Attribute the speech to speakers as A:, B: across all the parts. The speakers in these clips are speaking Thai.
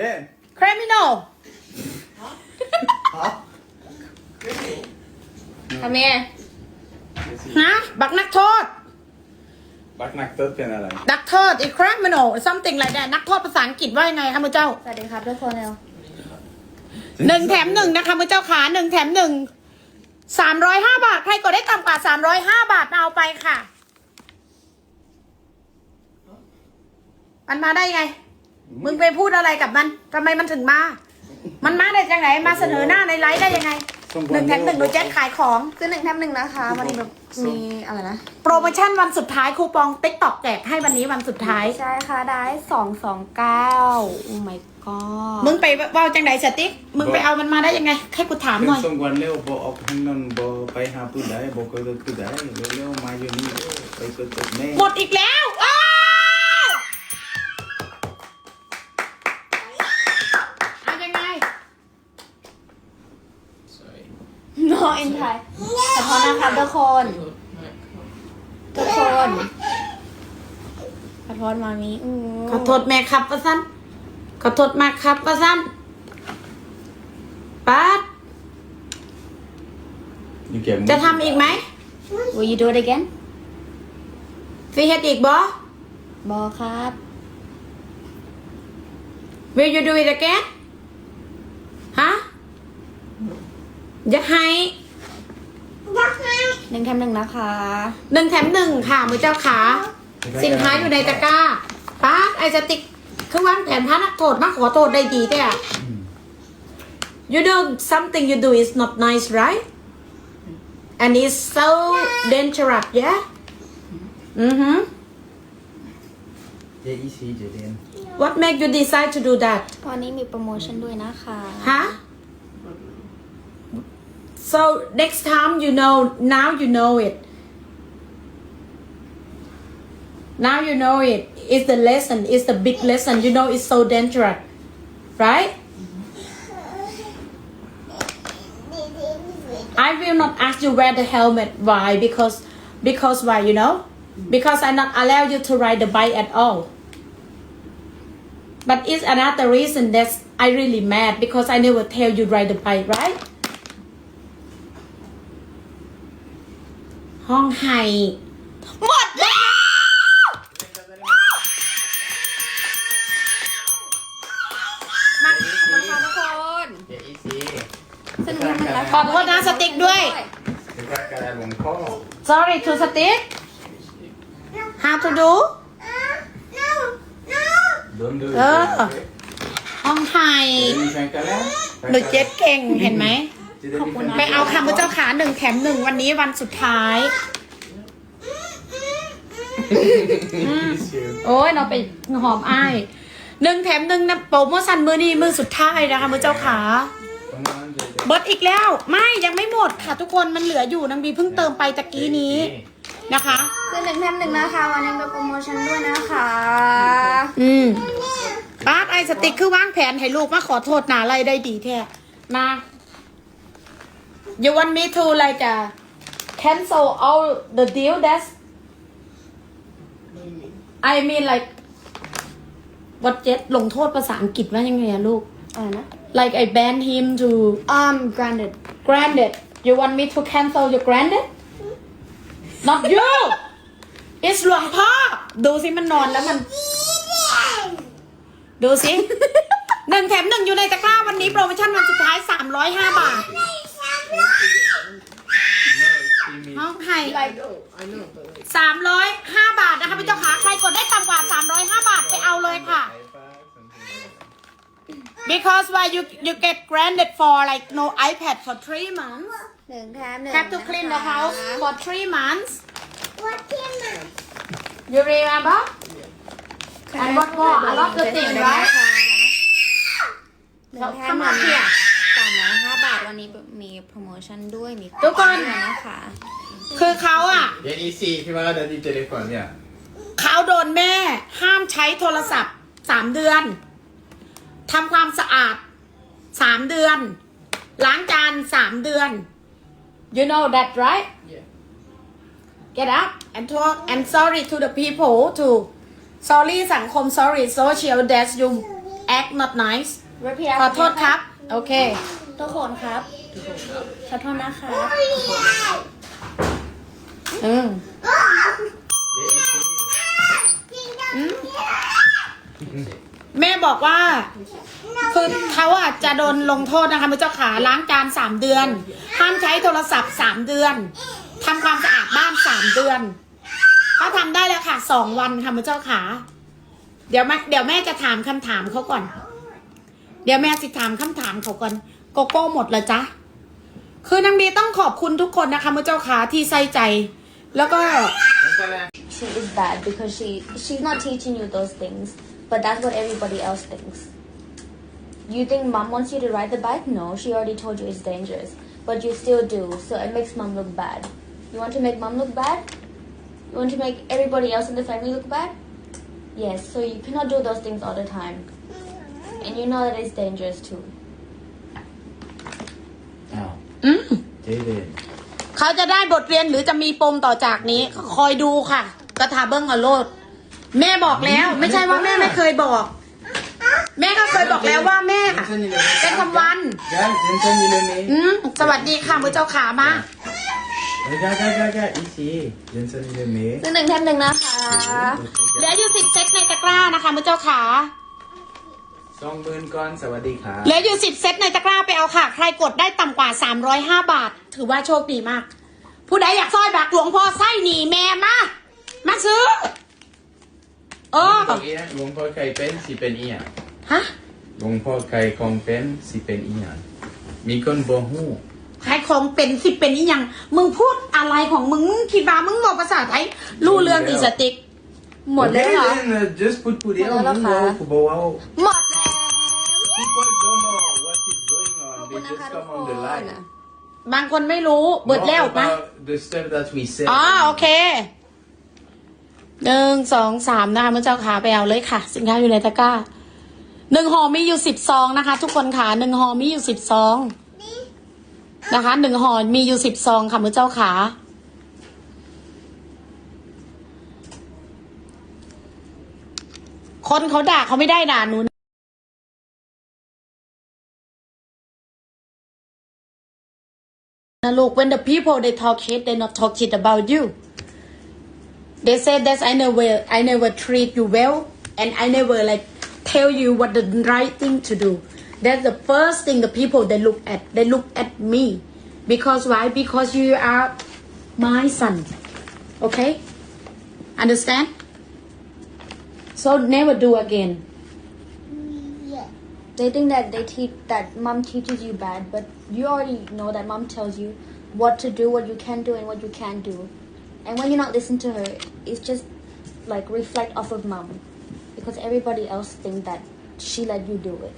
A: Yeah.
B: criminal
A: Huh?
C: ทำไม
B: ฮะบักนักโทษ
A: บักนักเติร์ดเป็นอะไร
B: นักโทษ a criminal something like that นักโทษภาษาอังกฤษว่ายังไงคะมือเจ้า
C: สวัสดีครับทุกคนเร็ว
B: หนึ่งแถมหนึ่งนะคะมือเจ้าขาหนึ่งแถมหนึ่งสามร้อยห้าบาท ใครกดได้ต่ำกว่าสามร้อยห้าบาทมาเอาไปค่ะ มันมาได้ไง มึงไปพูดอะไรกับมันทำไมมันถึงมา มันมาได้จังไหนมาเสนอหน้าในไลฟ์ได้ยังไงหนึ่งแถมหนึ่งโดยแจ็คขายของ
C: คือหนึ่งแถมหนึ่งนะคะ วันนี้แบบมีอะไรนะ
B: โปรโมชั่นวันสุดท้ายคูปองติ๊กตอกแจกให้วันนี้วันสุดท้าย
C: ใช่ค่ะ ได้สองสองเก้าโอ้ my god
B: มึงไปเว่าจังไหนสติ๊กมึงไปเอามันมาได้ยังไง ให้กูถามหน่อย
A: ส่งวันเร็วบอออกทางนั้นบอไปหาผู้ใดบอกก็เลยผู้ใดเร็วๆมาอยู่นี่ไปกดกดแม่
B: หมดอีกแล้ว
C: no in Thai ขอโทษนะคะทุกคน ทุกคน ขอโทษมามีอืม
B: ขอโทษแม่ครับว่าสั้นขอโทษมากครับว่าสั้นปัด
A: นี่เก็บ
B: จะทำอีกไหม
C: will you do it again
B: ฟีเฮ็ดอีกบ่
C: บอครับ
B: Will you do it again ฮะอยากให้
C: หนึ่งแถมหนึ่งนะคะ
B: หนึ่งแถมหนึ่งค่ะมือเจ้าขาสินค้าอยู่ในตะกร้าป้าดไอสติกคือวางแผนพานักโทษมาขอโทษได้ดีแต่อะ you know something you do is not nice right and it's so dangerous yeah อือฮึ
A: เจอีซีเจเดน
B: what make you decide to do that
C: วันนี้มีโปรโมชั่นด้วยนะคะ
B: ฮะ so next time you know now you know it. Now you know it. it is the lesson. It's the big lesson. You know it's so dangerous. Right? I will not ask you wear the helmet why? Because because why you know? Because I not allow you to ride the bike at all. But it's another reason that I really mad because I never tell you ride the bike right ห้องไห้
C: หมดแล้ว
B: มา
C: ขอบคุณค่ะทุกคน
A: เจอีซี
C: ซึ่งหนึ่งแถมหนึ่งนะคะ
B: ขอโทษนะสติ๊กด้วย
A: เป็นการกระหลวงพ่อ
B: sorry to stick how to do
A: โดนดู
B: เออ ห้องไห้
A: มีแฟนกันแล้ว
B: หนูเจ็ดเก่งเห็นไหม ไปเอาคำพระเจ้าขาหนึ่งแถมหนึ่งวันนี้วันสุดท้าย โอ้ยเราไปหอมอ้ายหนึ่งแถมหนึ่งนะโปรโมชั่นมือนี้มือสุดท้ายนะคะมือเจ้าขาเบิร์ดอีกแล้ว ไม่ยังไม่หมดค่ะทุกคนมันเหลืออยู่นางบีเพิ่งเติมไปตะกี้นี้นะคะ
C: คือหนึ่งแถมหนึ่งนะคะ วันนี้มีโปรโมชั่นด้วยนะคะ
B: อืมป้าดไอสติ๊กคือวางแผนให้ลูกมาขอโทษนาอะไรได้ดีแท้มา you want me to like uh, cancel all the deal that's I mean like what jet ลงโทษภาษาอังกฤษว่ายังไงอะลูก
C: อะไรนะ
B: like I ban him to
C: um granted
B: granted you want me to cancel your granted not you it's หลวงพ่อ ดูสิมันนอนแล้วมัน ดูสิหนึ่งแถมหนึ่งอยู่ในตะกร้าวันนี้โปรโมชั่นวันสุดท้าย 305 บาท ห้องไห้สามร้อยห้าบาทนะคะพี่เจ้าขาใครกดได้ต่ำกว่า305บาทไปเอาเลยค่ะ because why you you get granted for like no iPad for three months
C: หนึ่งแถมหนึ่ง
B: have to clean the
C: นะคะ
B: house for three months you remember and what more a lot of things right
C: หนึ่งแถม
B: Come
C: หนึ่
B: on
C: ง
B: here
C: นนี้มีโปรโมชั่นด้วย มี
B: ทุกคน
C: ด้วยนะคะ
B: คือเขาอะ
A: เจอีซีที่ว่าได้ที่เจลิฟอนเนี่ย
B: เขาโดนแม่ห้ามใช้โทรศัพท์สามเดือนทำความสะอาดสามเดือน ล้างจานสามเดือน you know that right get up and talk and sorry to the people to sorry สังคม sorry social that you act not nice
C: repeat
B: ขอโทษครับ โอเค
C: ทุกคนครับ ขอโทษนะคะ
B: อืมแม่บอกว่า คือเขาอะจะโดนลงโทษนะคะมือเจ้าขาล้างจานสามเดือน ห้ามใช้โทรศัพท์สามเดือนทำความสะอาดบ้านสามเดือนเขาทำได้แล้วค่ะสองวันค่ะมือเจ้าขา เดี๋ยวแม่เดี๋ยวแม่จะถามคำถามเขาก่อน เดี๋ยวแม่สิถามคำถามเขาก่อน โกโก้หมดลยจ้ะคือนางบีต้องขอบคุณทุกคนนะคะมือเจ้าขาที่ใส่ใจ แล้วก็
C: she is bad because she she's not teaching you those things but that's what everybody else thinks you think mom wants you to ride the bike no she already told you it's dangerous but you still do so it makes mom look bad you want to make mom look bad you want to make everybody else in the family look bad yes so you cannot do those things all the time and you know that it's dangerous too
A: อ้าว
B: อืม
A: เจเดน
B: เขาจะได้บทเรียนหรือจะมีปมต่อจากนี้ คอยดูค่ะ กระทาเบิ้งอโลด แม่บอกแล้ว ไม่ใช่ว่าแม่ไม่เคยบอก แม่ก็เคยบอกแล้วว่าแม่ เป็นคำวัน
A: กายเจนสันยูเลเม
B: อืมสวัสดีค่ะมือเจ้าขามา
A: กายกายกายกายอีซีเจนสันยูเลเม
C: ซึ่งหนึ่งแถมหนึ่งนะคะ
B: เหลืออยู่สิบเซตในตะกร้านะคะมือเจ้าขา
A: สองหมื่นก่อนสวัสดีครับ
B: เหลืออยู่สิบเซตในตะกร้าไปเอาค่ะ ใครกดได้ต่ำกว่าสามร้อยห้าบาท ถือว่าโชคดีมาก ผู้ใดอยากซอยบักหลวงพ่อไส้หนีแม่มา มาซื้อเออ
A: หลวงพ่อไก่เป็นสิเป็นอีหยัง
B: ฮะ
A: หลวงพ่อไก่ของเป็นสิเป็นอีหยังมีคนบ่ฮู้
B: ขายของเป็นสิเป็นอีหยัง มึงพูดอะไรของมึงมึงคิดว่ามึงบอกภาษาไทยรู้เรื่องอีสติก
C: หมดแล้วเหรอ
A: Okay, then, uh, just put put it
C: หมดแล้ว
A: on
C: เหรอคะ
A: Google, Kubo Wow.
C: หมดแล้ว
A: People don't know what is going
C: ขอบ
A: on.
C: คุณ
A: They
C: นะ
A: just
C: คะทุก
A: come
C: ค
A: on the
C: น
A: line.
B: บางคนไม่รู้เบิดแล้ว
A: Know
B: นะ
A: about the stuff that we said.
B: อ๋อโอเคหนึ่งสองสามนะคะเมื่อเจ้าขาไปเอาเลยค่ะ สินค้าอยู่ในตะกร้าหนึ่งห่อมีอยู่สิบซองนะคะ ทุกคนค่ะหนึ่งห่อมีอยู่สิบซองนะคะหนึ่งห่อมีอยู่สิบซองค่ะเมื่อเจ้าขาคนเขาด่าเขาไม่ได้ด่าหนูนะ ลูก when the people they talk shit they not talk shit about you. They say that I never I never treat you well and I never like tell you what the right thing to do. That's the first thing the people they look at they look at me. Because why? Because you are my son. Okay? Understand? So never do again
C: They think that they teach that mom teaches you bad, but you already know that mom tells you what to do, what you can do, and what you can't do. And when you not listen to her, it's just like reflect off of mom, because everybody else think that she let you do it.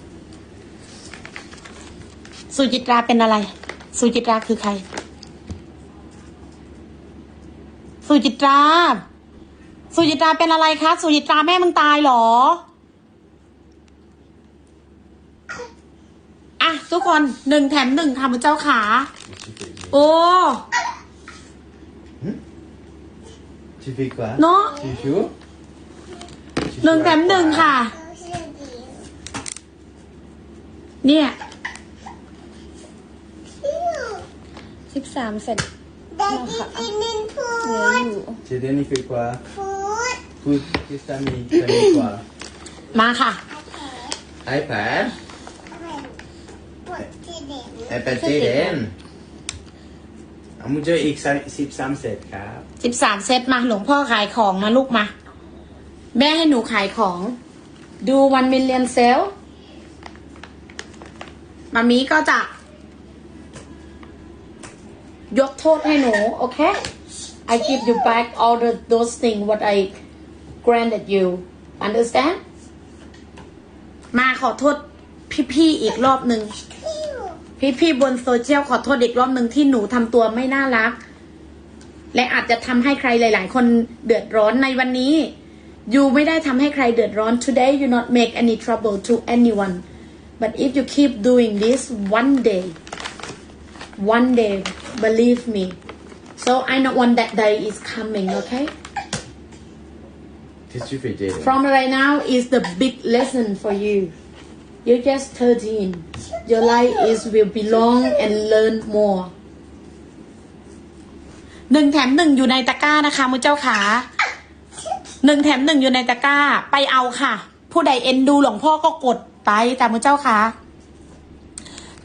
B: สุจิตราเป็นอะไร สุจิตราคือใคร สุจิตรา สุจิตราเป็นอะไรคะ สุจิตราแม่มึงตายเหรอ อะทุกคนหนึ่งแถมหนึ่งค่ะมือเจ้าขา โอ้
A: Tu fais quoi
B: เนาะ
A: Tu joues Tu
B: หนึ่ง
A: joues
B: แถ
A: à
B: มหนึ่ง
A: quoi
B: ค่ะ เนี่ย
C: 13เสร็จนะคะเหลืออยู่
A: Jaden, il fait quoi Foot. Qu'est-ce que t'as mis T'as mis quoi
B: มาค่ะ
A: iPad iPad Jaden เอามุจอีกสิบสามเซตครับ
B: สิบสามเซตมาหลวงพ่อขายของมาลูกมา แม่ให้หนูขายของ ดูวันมิลเลียนเซลมามีก็จะ ยกโทษให้หนู โอเค I give you back all the those things what I granted you understand มาขอโทษพี่ๆอีกรอบหนึ่ง พี่ๆบนโซเชียลขอโทษอีกรอบหนึ่งที่หนูทำตัวไม่น่ารัก และอาจจะทำให้ใครหลาย ๆ คนเดือดร้อนในวันนี้ you ไม่ได้ทำให้ใครเดือดร้อน today you not make any trouble to anyone but if you keep doing this one day one day believe me so I know when that day is coming okay
A: Qu'est-ce que tu fais, Jaden
B: from right now is the big lesson for you you're just 13 your life is will be long and learn more หนึ่งแถมหนึ่งอยู่ในตะกร้านะคะมือเจ้าขาหนึ่งแถมหนึ่งอยู่ในตะกร้า ไปเอาค่ะ ผู้ใดเอ็นดูหลวงพ่อก็กดไปแต่มือเจ้าขา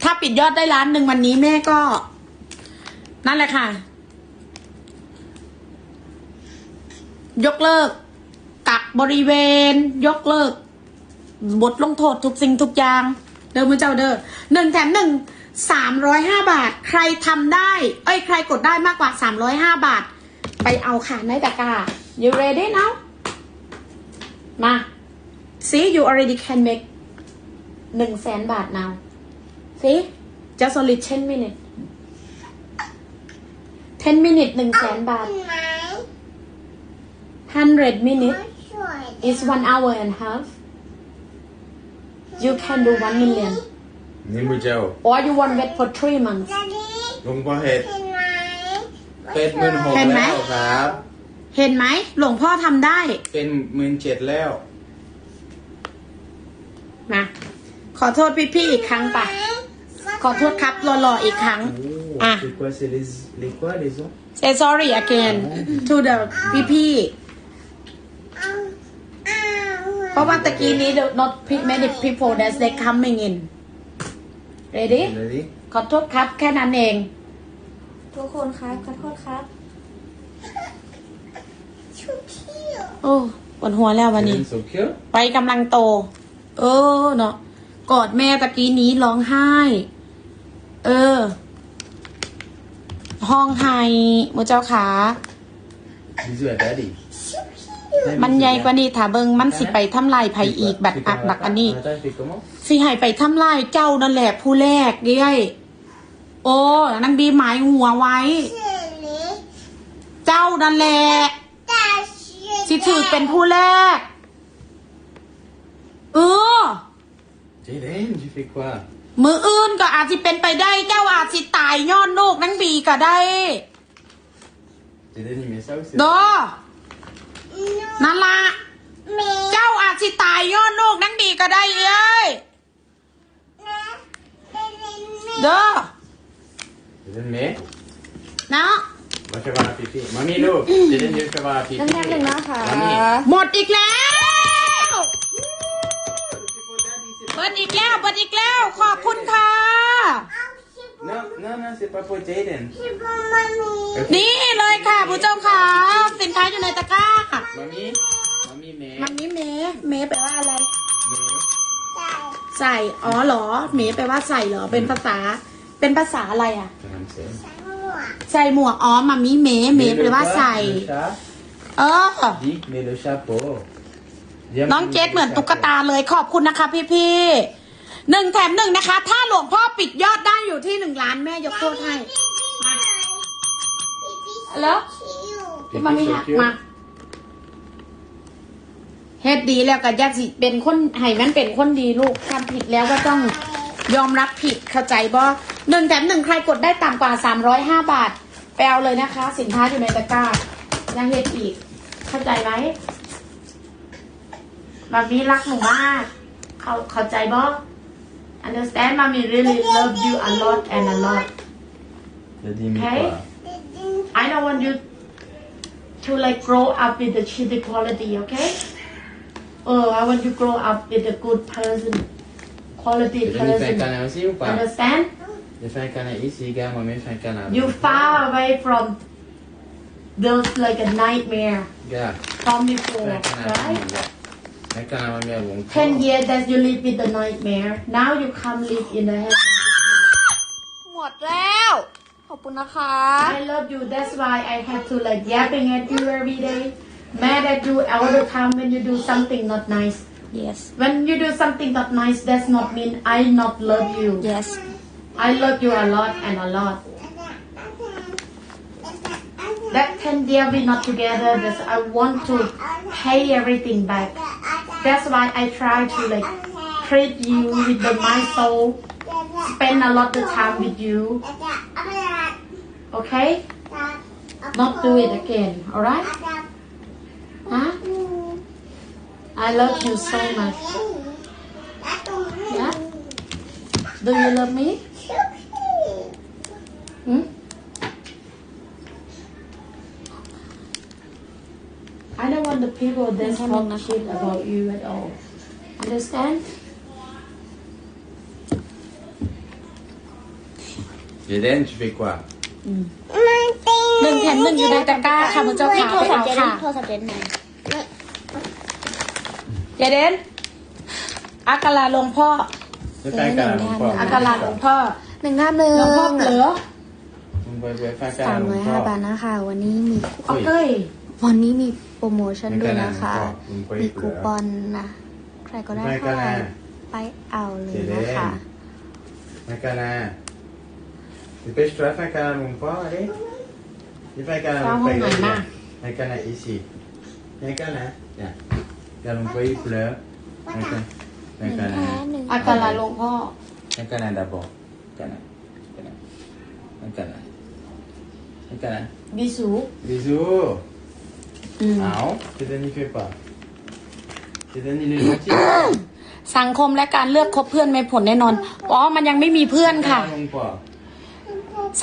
B: ถ้าปิดยอดได้ล้านหนึ่งวันนี้แม่ก็ นั่นแหละค่ะ ยกเลิกกักบริเวณ ยกเลิก บทลงโทษทุกสิ่งทุกอย่าง เดิมมือเจ้าเด้อหนึ่งแถมหนึ่งสามร้อยห้าบาท ใครทำได้ เอ้ยใครกดได้มากกว่าสามร้อยห้าบาท ไปเอาค่ะในตะกา you ready now มา see you already can make หนึ่งแสนบาท now see just only 10 minutes 10 minutes หนึ่งแสนบาท100 minutes is one hour and half you can do one million
A: นี่มือเจ้า
B: or you want wait for three months
A: หลวงพ่อเห็ดเป็ดหมื่นหก
B: เห็นไหม
A: แล้วครับ
B: เห็นไหมหลวงพ่อทำได้
A: เป็นหมื่นเจ็ดแล้ว
B: มาขอโทษพี่ๆอีกครั้งปะขอโทษครับรอๆอีกครั้งอะ
A: c'est quoi c'est les les quoi les os
B: say sorry again to the พี่ๆ เพราะว่าตะกี้นี้ the not many people that they coming in ready
A: Ready
B: ขอโทษครับแค่นั้นเอง
C: ทุกคนครับขอโทษครับ
B: โอ้ปวดหัวแล้ววันนี้
A: so cute
B: ไปกำลังโต เออเนาะกอดแม่ตะกี้นี้ร้องไห้ เออ ห้องไห้มือเจ้าขา
A: bisous à daddy
B: มันใหญ่กว่านี้ถ้าเบิงมันสิไปทำลายไผอีกแบบอักบักอันนี้
A: Attends, fais comment
B: สิให้ไปทำลายเจ้านั่นแหละผู้แรกเด้ยโอ้นางบีหมายหัวไว้ เจ้านั่นแหละสิถือเป็นผู้แรก เออ
A: Jaden tu fais quoi
B: มืออื่นก็อาจจะเป็นไปได้ เจ้าอาจสิตายย้อนลูกนางบีก็ได้
A: Jaden il met ça ou c'est
B: โด นั่นละเจ้าอาจสิตายย้อนลูกนางบีก็ได้เอ้ยเด้อ
A: Jaden met
B: เนาะ
A: Va faire voir la pipi Mamie l'eau Jaden viens faire voir la pipi
C: น้ำแข็งหนึ่งนะคะ
A: Mamie
B: หมดอีกแล้วเปิดอีกแล้วเปิดอีกแล้ว ขอบคุณค่ะ
A: Non, non, non, c'est pas pour Jaden.
B: นี่เลยค่ะผู้เจ้าค่ะ สินค้าอยู่ในตะกร้า
A: Mamie Mamie, mais.
B: มันนี่เมเมแปลว่าอะไร
A: Mais.
B: ใส่ อ๋อเหรอ เมแปลว่าใส่เหรอ เป็นภาษา เป็นภาษาอะไรอะ
A: Comment c'est
B: ใส่หมวก อ๋อมามิเมเม
A: Mais
B: แปล
A: le
B: ว่า
A: chat,
B: ใส่
A: le chat.
B: เออ
A: Dis, mais le chapeau. Viens
B: น้อง
A: me
B: เจ
A: mettre
B: สเหมือน
A: le
B: ตุ๊ก
A: chapeau.
B: ตาเลย ขอบคุณนะคะพี่พี่ๆ หนึ่งแถมหนึ่งนะคะ ถ้าหลวงพ่อปิดยอดได้อยู่ที่หนึ่งล้านแม่ยกโทษให้มาแล้ว
A: Pipi,
B: มาไม่
A: so
B: หัก
A: cute.
B: มาเฮ็ดดีแล้วก็อยาสิเป็นคนให้มันเป็นคนดีลูกทำผิดแล้วก็ต้องยอมรับผิดเข้าใจบ่หนึ่งแถมหนึ่งใครกดได้ต่ำกว่าสามร้อยห้าบาทไปเอาเลยนะคะ สินค้าอยู่ในตะกร้ายังเฮ็ดอีก เข้าใจไหมมามีรักหนูมาก เข้าเข้าใจบ่ understand มามี really love you a lot and a lot
A: J'ai dit, mais
B: Okay.
A: quoi
B: I don't want you to like grow up with the shitty quality, okay? Oh, I want you grow up with a good person, quality
A: J'ai dit, il fait un
B: person.
A: câlin aussi ou pas
B: Understand?
A: J'ai fait un câlin ici, gars, moi, fait un câlin.
B: You far away from those like a nightmare
A: Gars,
B: from
A: fais
B: before,
A: un câlin à
B: right? Ten
A: corps.
B: years that you live with the nightmare. Now you come live in the heaven.
C: หมดแล้ว ขอบคุณนะคะ
B: I love you. That's why I have to like yapping at you every day, mad at you all the time when you do something not nice.
C: yes
B: When you do something not nice, does not mean I not love you.
C: yes
B: I love you a lot and a lot. That 10 year we not together, that's I want to pay everything back. That's why I try to like treat you with my soul, spend a lot of time with you, okay? Not do it again, alright? Huh? I love you so much. Yeah? Do you love me? Hmm? I don't want the people that talk shit about you at all. Understand?
A: เจเดน tu fais quoi
B: หนึ่งแถมหนึ่งอยู่ในตะกร้าค่ะมุเจ้า
C: ให้
B: ขา
C: โทร
B: ไป
C: ศัพ
B: เอา
C: ท์เจน
B: ค่ะ
C: โทรศัพท์เจนไหน
B: เจเดนอากาลาหลวงพ่อ
A: Je fais un câlin à mon
B: อากา
A: port.
B: ลาหลวงพ่อ
C: หนึ่งห้าหนึ่ง
B: หลวงพ่อเหลือ
A: On va je vais faire un
C: สาม
A: câlin à
C: ร้อย
A: mon
C: ห้า
A: port.
C: บาทนะคะ วันนี้มี
B: โอเคย
C: วันนี้มีโปรโมชั่นด้วยนะคะ
A: คุณไป
C: มี
A: เผื่
C: คู
A: อ
C: ปองนะ ใครก็ได้
A: ไม่ก็
C: ค่ะ
A: ได้
C: ไปเอาเลยนะคะ
A: Un câlin. Dépêche-toi, fais un câlin à mon port, allez. Tu fais un câlin à
B: Sao
A: mon
B: không
A: père.
B: mày mà?
A: Un câlin ici. Un câlin. Tiens. Regarde mon père, il pleure. Un câlin.
C: หนึ่
A: Un
C: งแพ้
A: câlin.
C: หนึ่ง
B: อากาลาหลวงพ่อ
A: Un câlin d'abord. Câlin. Câlin. Un câlin. Un câlin.
B: บิสู
A: Bisous.
B: อืม
A: Ah, Kéden, il fait pas. Kéden, il est gentil.
B: สังคมและการเลือกคบเพื่อนไม่ผลแน่นอน อ๋อ มันยังไม่มีเพื่อนค่ะ
A: Câlin à mon port.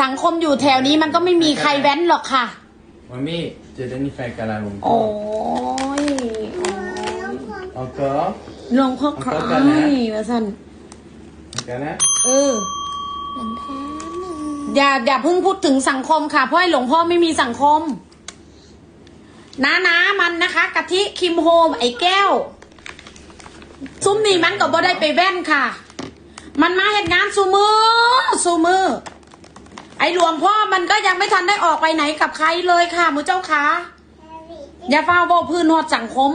B: สังคมอยู่แถวนี้มันก็ไม่มีใครแว้นหรอกค่ะ
A: Mamie, Kéden, il fait un câlin à mon
B: โอ้
A: port.
B: ย
A: Encore.
B: หลวงพ่อคร
A: เอาเข้ากันนะ
B: ยว่าสัน
A: Un câlin.
B: เออ
C: หนึ่งแพ้หนึ่ง
B: อย่าอย่าเพิ่งพูดถึงสังคมค่ะ เพราะไอ้หลวงพ่อไม่มีสังคม น้าน้ามันนะคะกะทิคิมโฮมไอ้แก้ว ซุ้มนี่มันก็บ่ได้ไปแว่นค่ะ มันมาเหตุงานสูมือสูมือ ไอ้หลวงพ่อมันก็ยังไม่ทันได้ออกไปไหนกับใครเลยค่ะมือเจ้าค่ะอย่าเฝ้าบอกพื้นหอดสังคม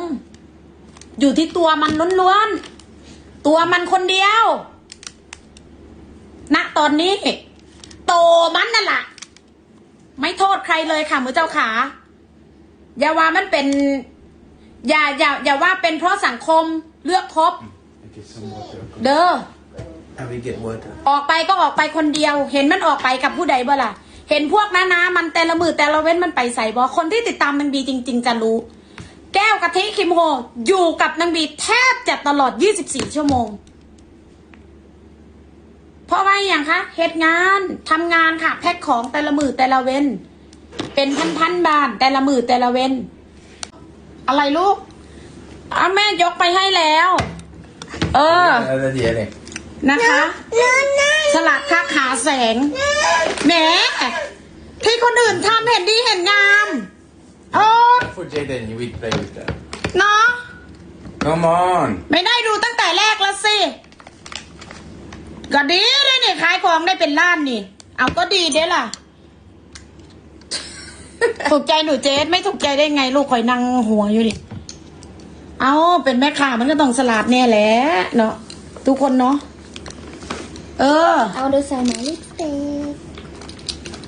B: อยู่ที่ตัวมันล้วนๆ ตัวมันคนเดียว ณตอนนี้ โตมันนั่นแหละไม่โทษใครเลยค่ะมือเจ้าขา อย่าว่ามันเป็น อย่าอย่าอย่าว่าเป็นเพราะสังคมเลือกคบ
A: Okay, some water.
B: เด้อ
A: I will get water.
B: ออกไปก็ออกไปคนเดียว เห็นมันออกไปกับผู้ใดบ่ล่ะ เห็นพวกน้านามันแต่ละมือแต่ละเว้นมันไปใส่บอคนที่ติดตามนางบีจริง ๆ จะรู้ แก้วกะทิคิมโฮอยู่กับนางบีแทบจะตลอด 24 ชั่วโมง เพราะว่าอย่างคะเหตุงานทำงานค่ะ แพ็คของแต่ละมือแต่ละเว้น เป็นพันๆบาทแต่ละมือแต่ละเว้น อะไรลูกเอาแม่ยกไปให้แล้ว เออนะคะ สลัดค่าขาแสงแหมที่คนอื่นทำเห็นดีเห็นงาม โอ้
A: For Jaden, you will play with that.
B: เนาะ
A: Come on.
B: ไม่ได้ดูตั้งแต่แรกแล้วสิ ก็ดีเลยนี่ขายของได้เป็นล้านนี่ เอาก็ดีเด้ล่ะ ถูกใจหนูเจสไม่ถูกใจได้ไง ลูกคอยนั่งหัวอยู่ดิ เอาเป็นแม่ค้ามันก็ต้องสลัดแน่แหละเนาะทุกคนเนาะ เออ
C: เอาดูใส่หมายลิปสติก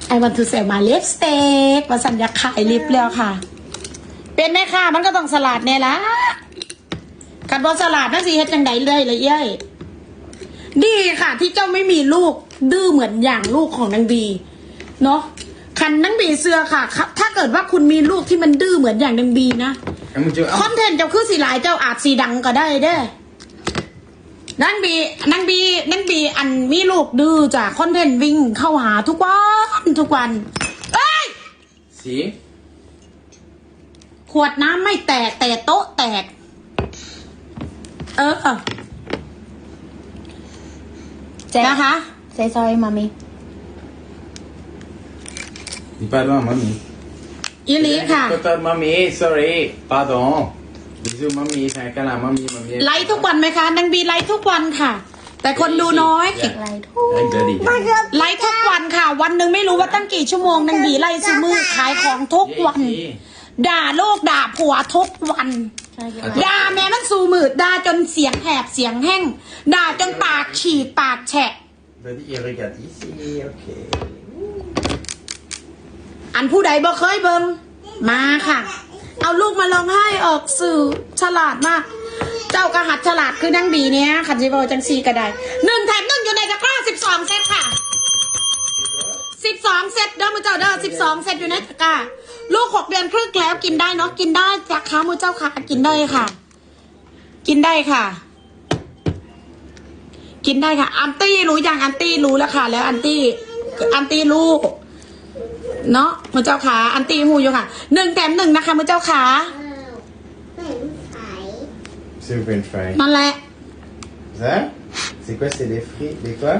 B: ไอ้วันทูเซลมาลิปสเต็กมาสัญญาขายลิปแล้วค่ะ เป็นแม่ค้ามันก็ต้องสลัดเนี่ยละกันบอสลัดนั่นสิเฮ็ดจังไดเลยเลยเย้ยดีค่ะ ที่เจ้าไม่มีลูกดื้อเหมือนอย่างลูกของนางบี เนาะ คันนางบีเสือค่ะครับถ้าเกิดว่าคุณมีลูกที่มันดื้อเหมือนอย่างนางบีนะ
A: Ah, mon Dieu.
B: คอนเทนต์เจ้าคือสีหลายเจ้าอาจสีดังก็ได้เด้อนางบีนางบีนางบีอันมีลูกดื้อจ้ะคอนเทนต์วิ่งเข้าหาทุกวันทุกวันเอ้ย
A: Si.
B: ขวดน้ำไม่แตกแต่โต๊ะแตก เออ
C: เจ๊
B: นะคะ
C: say sorry mommy
A: Dis pardon, mamie.
B: อีหลีค่ะ
A: Pardon, mamie. Sorry. Pardon. Bisous, mamie. Fais un câlin à mamie, mamie.
B: ไลฟ์ทุกวันไหมคะนางบีไลฟ์ทุกวันค่ะ แต่คนดูน้อย
C: อะไรทุก
A: Avec Daddy.
B: ไลฟ์ทุกวันค่ะ วันหนึ่งไม่รู้ว่าตั้งกี่ชั่วโมงนางบีไลฟ์ซื้อมือขายของทุกวัน
A: Viens ici.
B: ด่าลูกด่าผัวทุกวัน
C: ใช่
B: ด่าแม่มันสูมืดด่าจนเสียงแหบเสียงแห้ง ด่าจนปากฉีกปากแฉะ
A: Daddy, il regarde ici. Ok.
B: อั นผู้ใดบ่เคยเบิงมาค่ะ เอาลูกมาลองให้ออกสื่อฉลาดมาก เจ้ากระหัดฉลาดคือนั่งบีเนี้ยขันจิโบจังซีก็ได้หนึ่งแถมหนึ่งอยู่ในตะกร้าสิบสองเซตค่ะสิบสองเซตเด้อมือเจ้าเด้อสิบสองเซตอยู่ในตะกร้าลูกหกเดือนครึ่งแล้วกินได้เนาะกินได้จากค้ามือเจ้าค่ะกินได้ค่ะ กินได้ค่ะ กินได้ค่ะอันตี้รู้อยังอันตี้รู้แล้วค่ะ แล้วอันตี้อันตี้รู้ เนาะมือเจ้าขาอันตี้หูอยู่ค่ะหนึ่งแถมหนึ่งนะคะมือเจ้าขา
A: C'est le French fry.
B: นั่นแหละ
A: Ça C'est quoi C'est des frites Des quoi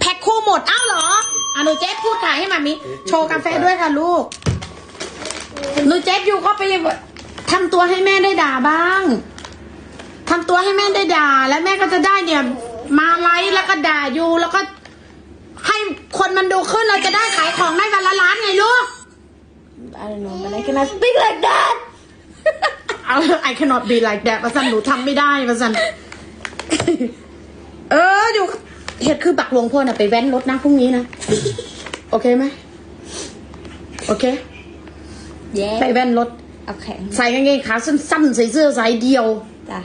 B: แพ็คคู่หมดอ้าวเหรออะหนูเจ๊พูดขายให้มามิโชว์กาแฟด้วยค่ะลูกหนูเจ๊อยู่ก็ไปทำตัวให้แม่ได้ด่าบ้างทำตัวให้แม่ได้ด่า แล้วแม่ก็จะได้เนี่ย มาไลฟ์แล้วก็ด่าอยู่แล้วก็ ให้คนมันดูขึ้นเราจะได้ขายของได้วันละล้านไงลูก
C: I don't know, but I cannot speak like that.
B: เอา I cannot be like that ประสันหนูทำไม่ได้ประสันเอออยู่เหตุคือบักหลวงพ่อน่ะไปแว้นรถนะพรุ่งนี้นะ โอเคไหมโอเค
C: Yeah.
B: ไปแว่นรถ
C: Okay.
B: ใส่กางเกงขาสั้นๆใส่เสื้อสายเดียว
C: Da.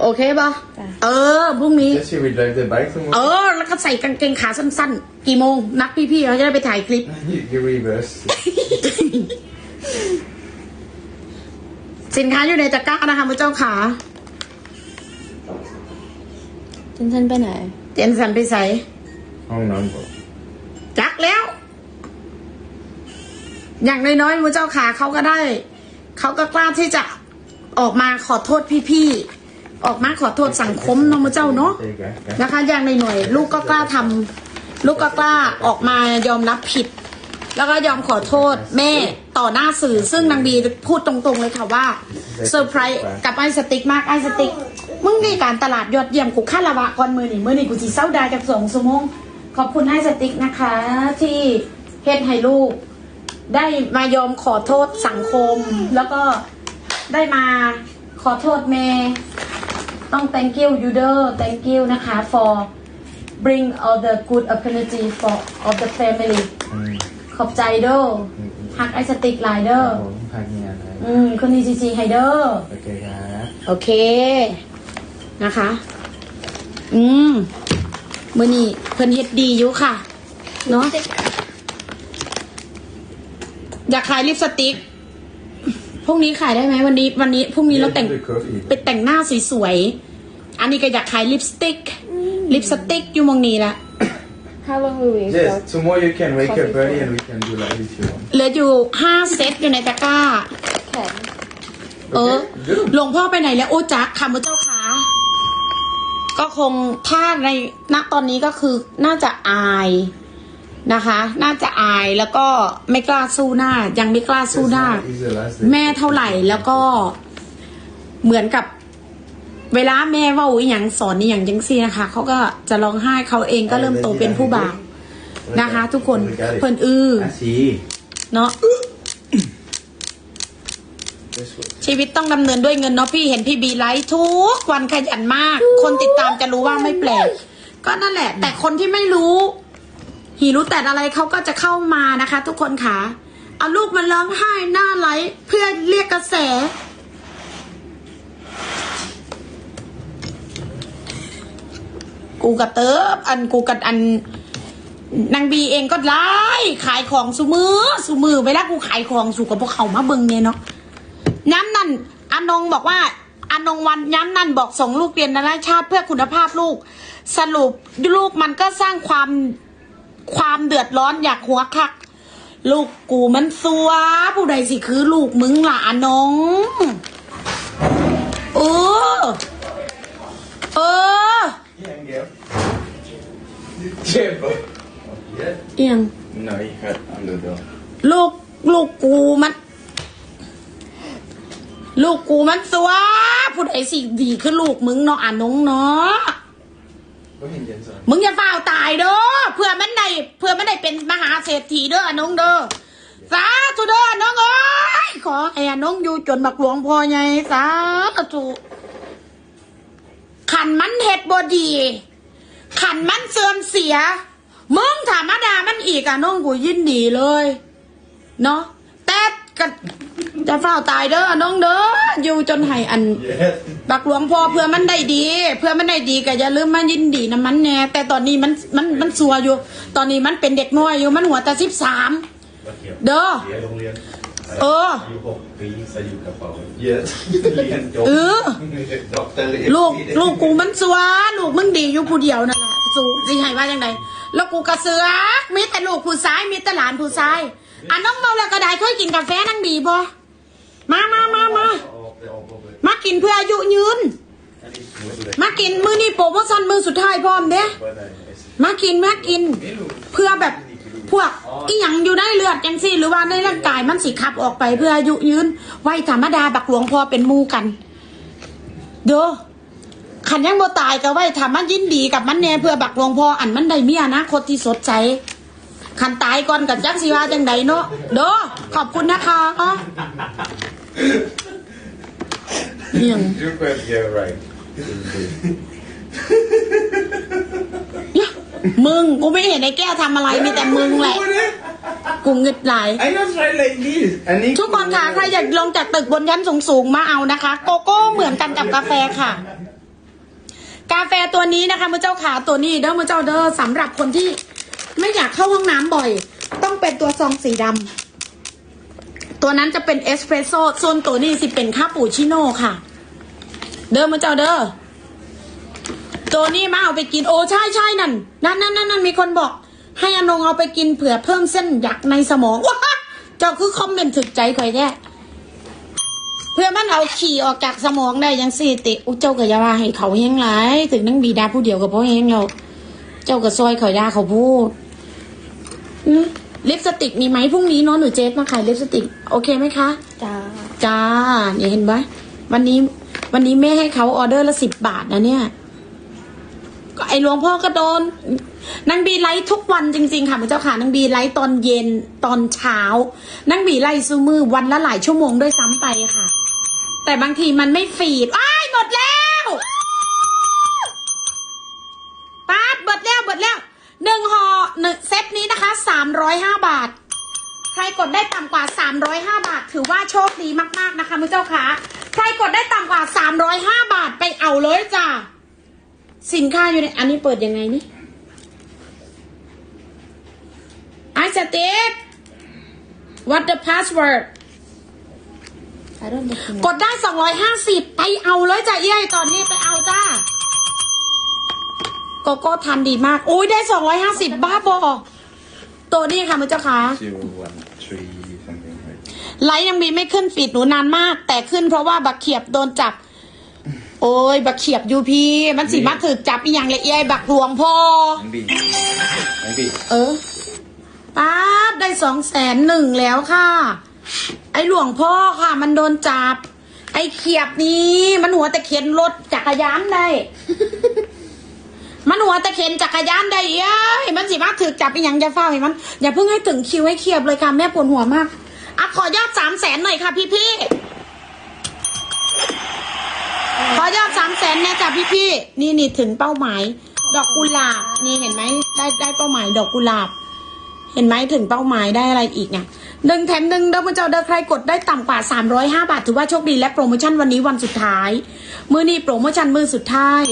B: โอเคปะ
C: จ้ะ
B: เออพรุ่งนี้
A: Qu'est-ce que we drive the bike
B: เอ
A: tomorrow
B: อแล้วก็ใส่กางเกงขาสั้นๆ กี่โมง นัดพี่ๆเขาจะได้ไปถ่ายคลิป
A: You reverse.
B: สินค้าอยู่ในตะกร้านะคะพระเจ้าขา
C: Jensen ไปไหน
B: เจนสันไปใส่
A: ห้องนอนผม
B: จักแล้ว อย่างน้อยๆพระเจ้าขาเขาก็ได้ เขาก็กล้าที่จะออกมาขอโทษพี่ๆ ออกมาขอโทษสังคมเนาะพระเจ้าเนาะนะคะ อย่างในหน่วยๆลูกก็กล้าทำลูกก็กล้าออกมายอมรับผิด แล้วก็ยอมขอโทษแม่ต่อหน้าสื่อ ซึ่งนางบีพูดตรงๆเลยค่ะว่าเซอร์ไพรส์กับไอ้สติ๊กมากไอ้สติ๊กมึงนี่การตลาดยอดเยี่ยมกูค่าละวะก่อนมือนี่มือนี่กูจีเศร้าดาจากสองสมงขอบคุณไอ้สติ๊กนะคะ ที่เฮ็ดให้ลูก ได้มายอมขอโทษสังคม แล้วก็ได้มาขอโทษแม่ ต้อง thank you you เด้อ thank you นะคะ for bring all the good opportunity for of the family
A: อืม
B: ขอบใจเด้อฮักไอสติกไลเดอ
A: ครั
B: ร์
A: บผมพักงานอะไร
B: อืมคนนี้จีจีไฮเดอร์
A: โอเคครับ
B: โอเค นะคะ อืมมือนี่เพิ่นเฮ็ดดีอยู่ค่ะ เนาะอยากขายลิปสติก พรุ่งนี้ขายได้ไหมวันนี้วันนี้พรุ่งนี้เราแต่ง
A: The coffee.
B: ไปแต่งหน้าสวยๆ อันนี้ก็อยากขายลิปสติก ลิปสติกอยู่มองนี้ละ
C: How long will we
A: Yes, tomorrow you can wake up early and we can do live if you want.
B: เหลืออยู่ห้าเซตอยู่ในตะกร้า
C: Okay.
B: เออ
A: Okay, good.
B: หลวงพ่อไปไหนแล้วโอ้จักคำพระเจ้าค่ะก็คงถ้าในณตอนนี้ก็คือน่าจะอาย นะคะ น่าจะอายแล้วก็ไม่กล้าสู้หน้า ยังไม่กล้าสู้หน้า
A: It's the last day.
B: แม่เท่าไหร่แล้วก็เหมือนกับ เวลาแม่เว่าอหย่างสอนอหย่างจังซี่นะคะ เขาก็จะร้องไห้เขาเองก็เริ่มโตเป็นผู้บ่าวนะคะ ทุกคนเพิ่นอือ
A: Ah si.
B: เนาะ
A: This way.
B: ชีวิตต้องดำเนินด้วยเงินเนาะพี่เห็นพี่บีไลฟ์ทุกวันขยันมาก คนติดตามจะรู้ว่าไม่แปลกก็นั่นแหละ แต่คนที่ไม่รู้ หีรู้แต่อะไรเขาก็จะเข้ามานะคะ ทุกคนค่ะเอาลูกมันร้องไห้หน้าไลฟ์เพื่อเรียกกระแส กูกระเติบอันกูกับอันนางบีเองก็ไล่ขายของสุมือสุมือเวลากูขายของสู่กับพวกเขามาเบิงเนี่ยเนาะย้ำนั่นอนนงบอกว่าอนงวันย้ำนั่นบอกส่งลูกเรียนนานาชาติเพื่อคุณภาพลูก สรุปลูกมันก็สร้างความ ความเดือดร้อนอยากหัวคัก ลูกกูมันซัว ผู้ใดสิคือลูกมึงล่ะอนงเออเออ
A: Yeah, Angel. Jebo. Yeah.
B: เอียง
A: No, he had under the door.
B: ลูกลูกกูมัน ลูกกูมันสัวผู้ใดสิดีคือลูกมึงเนาะอะน้องเนาะ มึงอย่าฝ้าวตายเด้อเพื่อมันได้เพื่อมันได้เป็นมหาเศรษฐีเด้ออน้องเด้อสาธุเด้อน้องเอ้ยขอให้อะน้องอยู่จนบักหลวงพ่อใหญ่สาธุขันมันเฮ็ดบ่ดี ขันมันเสื่อมเสียมึงถามมาดามันอีกอะน้องกูยินดีเลย เนาะแต่ ก็จะเฝ้าตายเด้อน้องเด้ออยู่จนให้อัน
A: Yes.
B: บักหลวงพ่อเพื่อมันได้ดี เพื่อมันได้ดีก็อย่าลืมมายินดีนะมันแน่แต่ตอนนี้มันมันมันสัวอยู่ ตอนนี้มันเป็นเด็กน้อยอยู่มันหัวแต่สิบสามเด้อเออ
A: อายุหกปีใส่อยู่กระเป๋าเยอะเรียนจบ
B: เออ
A: ด็อกเตอร์
B: ลูกลูกกูมันสัวลูกมึงดีอยู่ผู้เดียวนั่นแหละสูสิให้ว่าจังไดแล้วกูกระเสือกมีแต่ลูกผู้ชายมีแต่หลานผู้ชาย อะน้องเมาแล้วก็ได้เคยกินกาแฟนั่งดีบ่มามามามามากินเพื่ออายุยืน มากินมือนี้โปรโมชั่นมือสุดท้ายพร้อมเด้
A: อ
B: มากินมากิน เพื่อแบบพวกอีหยังอยู่ในเลือดจังซี่หรือว่าในร่างกายมันสิขับออกไปเพื่ออายุยืนไว้ธรรมดาบักหลวงพอเป็นมูกันเด้อขันยังบ่ตายก็ไว้ทำมันยินดีกับมันแน่เพื่อบักหลวงพออันมันได้มีอนาคตที่สดใส ขันตายก่อนกับจักสิว่าจังใดเนาะเด้อขอบคุณนะคะอ๋อเฮียง
A: You got yeah right
B: เนี่ยมึงกูไม่เห็นไอ้แก้วทำอะไรมีแต่มึงแหละ กูเงึดไหลาย
A: I not try like this อันนี้
B: ทุกคนค่ะใครอยากลงจากตึกบนชั้นสูงๆ มาเอานะคะ โกโก้เหมือนกันกับกาแฟค่ะ กาแฟตัวนี้นะคะมือเจ้าขาตัวนี้เด้อมือเจ้าเด้อสำหรับคนที่ ไม่อยากเข้าห้องน้ำบ่อย ต้องเป็นตัวซองสีดำตัวนั้นจะเป็นเอสเปรสโซ่ส่วนตัวนี้สิเป็นคาปูชิโน่ค่ะ เด้อมือเจ้าเด้อตัวนี้มาเอาไปกินโอ้ใช่ใช่นั่นนั่นนั่นนั่นนนมีคนบอก ให้อนงเอาไปกินเผื่อเพิ่มเส้นหยักในสมองว้าเจ้าคือคอมเมนต์ถึกใจข่อยแท้เพื่อมันเอาขี่ออกจากสมองได้ยังสี่ติอุเจ้าก็อย่าว่าให้เขาเฮงหลายถึงนั่งบีดาผู้เดียวกับพ่อเฮงเรา เจ้าก็ซอยข่อยดาเขาพูด ลิปสติกมีไหมพรุ่งนี้เน้องหนูเจสมาขายลิปสติก โอเคไหมคะ
C: จ้า
B: จ้าเนี่ยเห็นไหมวันนี้ วันนี้แม่ให้เขาออเดอร์ละสิบบาทนะเนี่ยก็ไอหลวงพ่อก็โดนนางบีไลฟ์ทุกวันจริงๆค่ะพระเจ้าค่ะนางบีไลฟ์ตอนเย็นตอนเช้านางบีไลฟ์ซูมือวันละหลายชั่วโมงด้วยซ้ำไปค่ะ แต่บางทีมันไม่ฟีดอ้ายหมดแล้วป๊าดหมดแล้วหมดแล้วหนึ่งห่อหนึ่งเซตนี้นะคะสามร้อยห้าบาท ใครกดได้ ต่ำกว่า 305 บาท ถือว่าโชคดีมากๆนะคะมือเจ้าขาใครกดได้ต่ำกว่า 305 บาทไปเอาเลยจ้าสินค้าอยู่ในอันนี้เปิดยังไงนี่ไอสติ๊ก what the password
C: I don't think you
B: กดได้ 250 ไปเอาเลยจ้ะเอ้ยตอนนี้ไปเอาจ้าโกโก้ทันดีมากโอ้ยได้ 250 บ้าบอตัวนี้ค่ะมือเจ้าขา
A: zero one three something right
B: ไลฟ์ยังมีไม่ขึ้นฟีดหนูนานมาก แต่ขึ้นเพราะว่าบักเขียบโดนจับ โอ้ย บักเขียบยูพีมันสิมาถือจับอีหยังเลยเอ้ยบักหลวงพ่อ
A: นังบีนังบี
B: เออป้าดได้สองแสนหนึ่งแล้วค่ะ ไอหลวงพ่อค่ะ มันโดนจับ ไอเขียบนี้มันหัวแต่เข็นรถจักรยานได้ มันหัวแต่เข็นจักรยานได้เอ้ยมันสิมาถือจับอีหยังจะเฝ้าเห็นมันอย่าเพิ่งให้ถึงคิวให้เขียบเลยค่ะแม่ปวดหัวมาก อะขอยอดสามแสนหน่อยค่ะพี่พี่ขอยอดสามแสนนี่ยจ้ะพี่พี่นี่นี่ถึงเป้าหมาย ดอกกุหลาบ นี่เห็นไหมได้ได้เป้าหมายดอกกุหลาบ เห็นไหมถึงเป้าหมายได้อะไรอีกเนี่ยหนึ่งแถมหนึ่งเด้อมันเจ้าเด้อใครกดได้ต่ำกว่า 305 บาท ถือว่าโชคดีและโปรโมชั่นวันนี้วันสุดท้าย มือนี้โปรโมชั่นมือสุดท้าย